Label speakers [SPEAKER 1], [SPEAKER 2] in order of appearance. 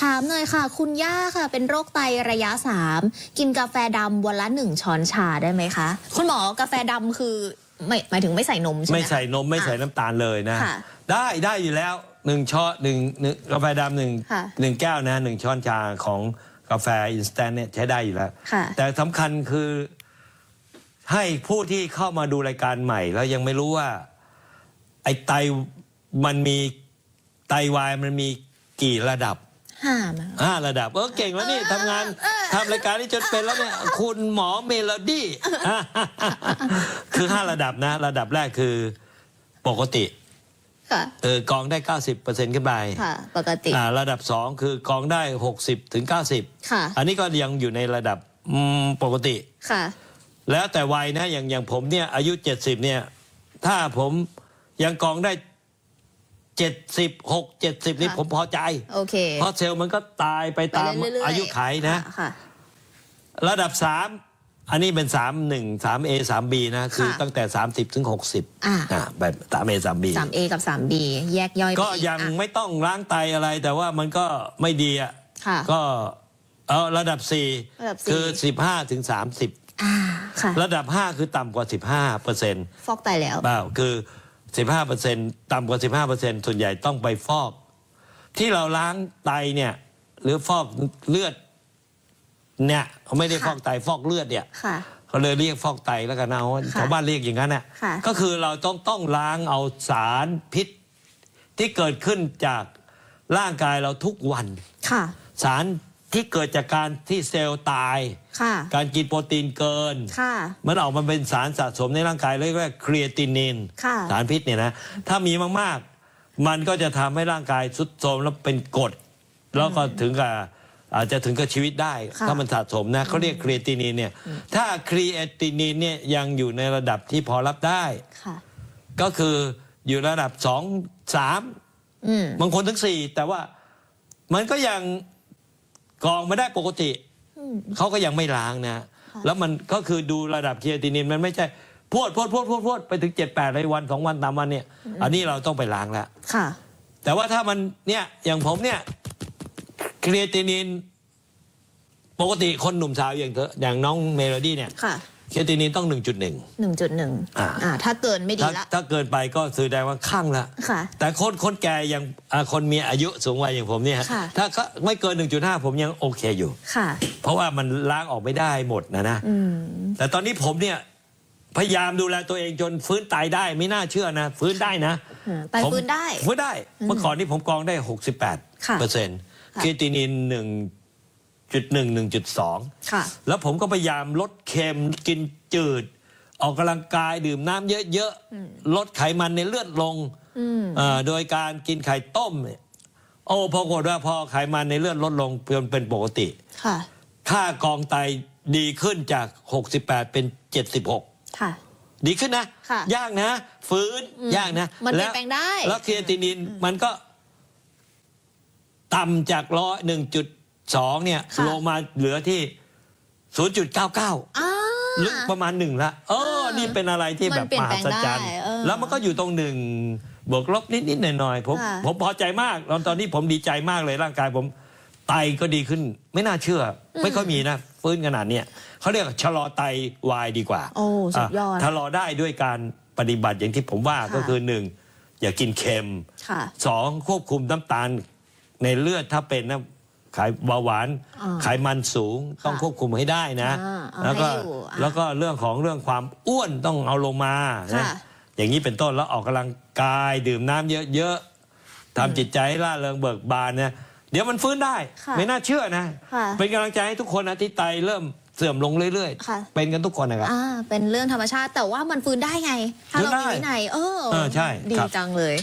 [SPEAKER 1] ถามหน่อยค่ะ คุณย่าค่ะ เป็นโรคไตระยะสามกินกาแฟดำวันละหนึ่งช้อนชาได้ไหมคะ คุณหมอกาแฟดำคือไม่หมายถึงไม่ใส่นมใช่ไหม
[SPEAKER 2] ไม่ใส่นมไม่ใส่น้ำตาลเลยนะ
[SPEAKER 1] ค่ะ
[SPEAKER 2] ได้ได้อยู่แล้วหนึ่งช้อนหนึ่งหนึ่งกาแฟดำหนึ่ง
[SPEAKER 1] ค่ะ
[SPEAKER 2] หนึ่งแก้วนะหนึ่งช้อนชาของกาแฟอินสแตนเนี่ยใช้ได้อยู่แล้ว
[SPEAKER 1] ค่ะ
[SPEAKER 2] แต่สำคัญคือให้ผู้ที่เข้ามาดูรายการใหม่ แล้วยังไม่รู้ว่า ไอ้ไตมันมีไตวายมันมีกี่ระดับ
[SPEAKER 1] ห้ามา
[SPEAKER 2] ห้าระดับเออเก่งแล้วนี่ทำงานทำรายการนี้จนเป็นแล้วเนี่ยคุณหมอเมโลดี้คือห้าระดับนะ ระดับแรกคือปกติ
[SPEAKER 1] ค่ะ
[SPEAKER 2] เออกองได้ 90%ขึ้นไป
[SPEAKER 1] ค่ะ ปกติ
[SPEAKER 2] อ่าระดับ 2 คือกองได้ 60ถึง90
[SPEAKER 1] ค่ะ
[SPEAKER 2] อันนี้ก็ยังอยู่ในระดับอืมปกติ
[SPEAKER 1] ค่ะ
[SPEAKER 2] แล้วแต่วัยนะอย่างอย่างผมเนี่ยอายุ 70เนี่ยถ้าผมยังกองได้ 76 70นี่
[SPEAKER 1] ค่ะ
[SPEAKER 2] ผมพอใจ
[SPEAKER 1] โอเค
[SPEAKER 2] เพราะเซลล์มันก็ตายไปตาม
[SPEAKER 1] ไปเรื่ๆ
[SPEAKER 2] อายุไขนะ
[SPEAKER 1] ค่ะ
[SPEAKER 2] ระดับ3อันนี้เป็น3 1 3 A 3 B นะ คือ
[SPEAKER 1] ค่ะ
[SPEAKER 2] ตั้งแต่30ถึง60
[SPEAKER 1] อ่า
[SPEAKER 2] อ่าแบบ3 A 3 B
[SPEAKER 1] สามเอกับสามบีแยกย่อยไป
[SPEAKER 2] ก็
[SPEAKER 1] อี
[SPEAKER 2] ยัง
[SPEAKER 1] อะ
[SPEAKER 2] ไม่ต้องล้างไตอะไร แต่ว่ามันก็ไม่ดีอะ
[SPEAKER 1] ค่ะ
[SPEAKER 2] ก็เอาระดับ
[SPEAKER 1] ระดับสี่
[SPEAKER 2] 4คือ15ถึง30
[SPEAKER 1] อ่าค่ะ
[SPEAKER 2] ระดับ5คือต่ำกว่า15เปอร์เซ็นต์
[SPEAKER 1] ฟอกไตแล้ว
[SPEAKER 2] เปล่าคือ 15เปอร์เซ็นต์ต่ำกว่า 15เปอร์เซ็นต์ส่วนใหญ่ต้องไปฟอก ที่เราล้างไตเนี่ย หรือฟอกเลือด เนี่ยเขาไม่ได้
[SPEAKER 1] ค่ะ
[SPEAKER 2] ฟอกไตฟอกเลือดเนี่ย
[SPEAKER 1] ค่ะ
[SPEAKER 2] เขาเลยเรียกฟอกไตแล้วกันนะเอา
[SPEAKER 1] ค่ะ
[SPEAKER 2] ชาวบ้านเรียกอย่างนั้นน่ะ
[SPEAKER 1] ค่ะ
[SPEAKER 2] ก็คือเราต้องต้องล้างเอาสารพิษที่เกิดขึ้นจากร่างกายเราทุกวัน
[SPEAKER 1] ค่ะ
[SPEAKER 2] สาร ที่เกิดจากการที่เซลล์ตาย
[SPEAKER 1] ค่ะ
[SPEAKER 2] การกินโปรตีนเกิน
[SPEAKER 1] ค่ะ
[SPEAKER 2] มันออกมาเป็นสารสะสมในร่างกายเรียกว่าครีเอตินิน
[SPEAKER 1] ค่ะ
[SPEAKER 2] สารพิษเนี่ยนะ ถ้ามีมากๆ มันก็จะทำให้ร่างกายทรุดโทรมแล้วเป็นกรดแล้วก็ถึงกับอาจจะถึงกับชีวิตได้
[SPEAKER 1] ค่ะ
[SPEAKER 2] ถ้ามันสะสมนะเขาเรียกครีเอตินินเนี่ย ถ้าครีเอตินินเนี่ยยังอยู่ในระดับที่พอรับได้
[SPEAKER 1] ค่ะ
[SPEAKER 2] ก็คืออยู่ระดับสองสาม
[SPEAKER 1] อืม
[SPEAKER 2] บางคนถึงสี่แต่ว่ามันก็ยัง กรองไม่ได้ปกติ
[SPEAKER 1] อืม
[SPEAKER 2] เขาก็ยังไม่ล้างนะ
[SPEAKER 1] ค่ะ
[SPEAKER 2] แล้วมันก็คือดูระดับเครียตินินมันไม่ใช่พรวดพรวดพรวดพรวดพรวดไปถึงเจ็ดแปดในวันสองวันตามวันเนี่ย อันนี้เราต้องไปล้างแล้ว
[SPEAKER 1] ค่ะ
[SPEAKER 2] แต่ว่าถ้ามันเนี่ยอย่างผมเนี่ยเครียตินิน ปกติคนหนุ่มสาวอย่างเธออย่างน้องเมโลดี้เนี่ย
[SPEAKER 1] ค่ะ
[SPEAKER 2] เครียตินินต้อง 1.1
[SPEAKER 1] หนึ่งจุดหนึ่ง
[SPEAKER 2] อ่า
[SPEAKER 1] อ่า ถ้าเกินไม่ดี
[SPEAKER 2] ถ้า
[SPEAKER 1] ละ
[SPEAKER 2] ถ้าเกินไปก็แสดงว่าข้างละ
[SPEAKER 1] ค่ะ
[SPEAKER 2] แต่คนคนแก่อย่างอ่าคนมีอายุสูงวัยอย่างผมเนี่ย
[SPEAKER 1] ค่ะ
[SPEAKER 2] ถ้าก็ไม่เกิน 1.5 ผมยังโอเคอยู่
[SPEAKER 1] ค่ะ
[SPEAKER 2] เพราะว่ามันล้างออกไม่ได้หมดนะนะ
[SPEAKER 1] อืม
[SPEAKER 2] แต่ตอนนี้ผมเนี่ย พยายามดูแลตัวเองจนฟื้นตายได้ไม่น่าเชื่อนะ ฟื้นได้นะ
[SPEAKER 1] อืมไปฟื้นได้
[SPEAKER 2] ฟื้นได้ เมื่อก่อนนี้ผมกรองได้ 68
[SPEAKER 1] ค่ะ
[SPEAKER 2] เปอร์เซ็นต์
[SPEAKER 1] ค่ะ
[SPEAKER 2] ครีตินินหนึ่ง จุดหนึ่งหนึ่งจุดสอง
[SPEAKER 1] ค่ะ
[SPEAKER 2] แล้วผมก็พยายามลดเค็มกินจืด ออกกำลังกายดื่มน้ำเยอะๆ ลดไขมันในเลือดลง
[SPEAKER 1] อืม
[SPEAKER 2] เอ่อโดยการกินไข่ต้มเนี่ยโอ้ปรากฏว่าพอไขมันในเลือดลดลงจนเป็นปกติ
[SPEAKER 1] ค่ะ
[SPEAKER 2] ค่ากองไตดีขึ้นจาก 68 เป็น 76
[SPEAKER 1] ค่ะ
[SPEAKER 2] ดีขึ้นนะ
[SPEAKER 1] ค่ะ
[SPEAKER 2] ยากนะ ฟื้น
[SPEAKER 1] อืม
[SPEAKER 2] ยากนะ
[SPEAKER 1] มันเปลี่ยนแปลงได้
[SPEAKER 2] แล้วเครียตินินมันก็ต่ำจากร้อยหนึ่งจุด สองเนี่ย
[SPEAKER 1] ค่ะ
[SPEAKER 2] ลงมาเหลือที่ 0.99
[SPEAKER 1] อ่า
[SPEAKER 2] ลึกประมาณหนึ่งละเออ
[SPEAKER 1] อ่านี่
[SPEAKER 2] นี่เป็นอะไรที่
[SPEAKER 1] มัน
[SPEAKER 2] แบบ
[SPEAKER 1] เปลี่ย
[SPEAKER 2] ม
[SPEAKER 1] นแปล
[SPEAKER 2] หั
[SPEAKER 1] ง
[SPEAKER 2] ศจรรย์
[SPEAKER 1] ได้เออ
[SPEAKER 2] แล้วมันก็อยู่ตรงหนึ่งบวกลบนิด ๆ หน่อย ๆ ผม
[SPEAKER 1] ค่ะ
[SPEAKER 2] ผมพอใจมากตอนตอนนี้ผมดีใจมากเลยร่างกายผมไตก็ดีขึ้น ไม่น่าเชื่ออไม่ค่อยมีนะ ฟื้นขนาดเนี้ยเขาเรียกชะลอไตวายดีกว่า
[SPEAKER 1] โอ้สุดยอดะ
[SPEAKER 2] ชะลอได้ด้วยการปฏิบัติอย่างที่ผมว่า
[SPEAKER 1] ค่ะ
[SPEAKER 2] ก็คือหนึ่งอย่ากินเค็ม
[SPEAKER 1] ค่ะ
[SPEAKER 2] สองควบคุมน้ำตาลในเลือดถ้าเป็นนะ ไขเบาหวาน
[SPEAKER 1] อ่า
[SPEAKER 2] ไขมันสูงต้องควบคุมให้ได้นะ
[SPEAKER 1] อ่าเอา
[SPEAKER 2] แล้วก็
[SPEAKER 1] ให้อยู่อะ
[SPEAKER 2] แล้วก็เรื่องของเรื่องความอ้วนต้องเอาลงมานะ
[SPEAKER 1] ค่ะ
[SPEAKER 2] อย่างนี้เป็นต้นแล้วออกกำลังกายดื่มน้ำเยอะๆทำจิตใจให้ร่าเริงเบิกบานเนี่ยเดี๋ยวมันฟื้นได้
[SPEAKER 1] ค่ะ
[SPEAKER 2] ไม่น่าเชื่อนะ
[SPEAKER 1] ค่ะ
[SPEAKER 2] เป็นกำลังใจให้ทุกคนนะที่ไตเริ่มเสื่อมลงเรื่อย
[SPEAKER 1] ค่ะ
[SPEAKER 2] ๆเป็นกันทุกคนนะครับ
[SPEAKER 1] อ่าเป็นเรื่องธรรมชาติแต่ว่ามันฟื้นได้ไง ถ้าเรา
[SPEAKER 2] ฟื้นได้
[SPEAKER 1] มีวินัยเออ
[SPEAKER 2] เออใช่
[SPEAKER 1] ดี
[SPEAKER 2] ครับ
[SPEAKER 1] จังเลย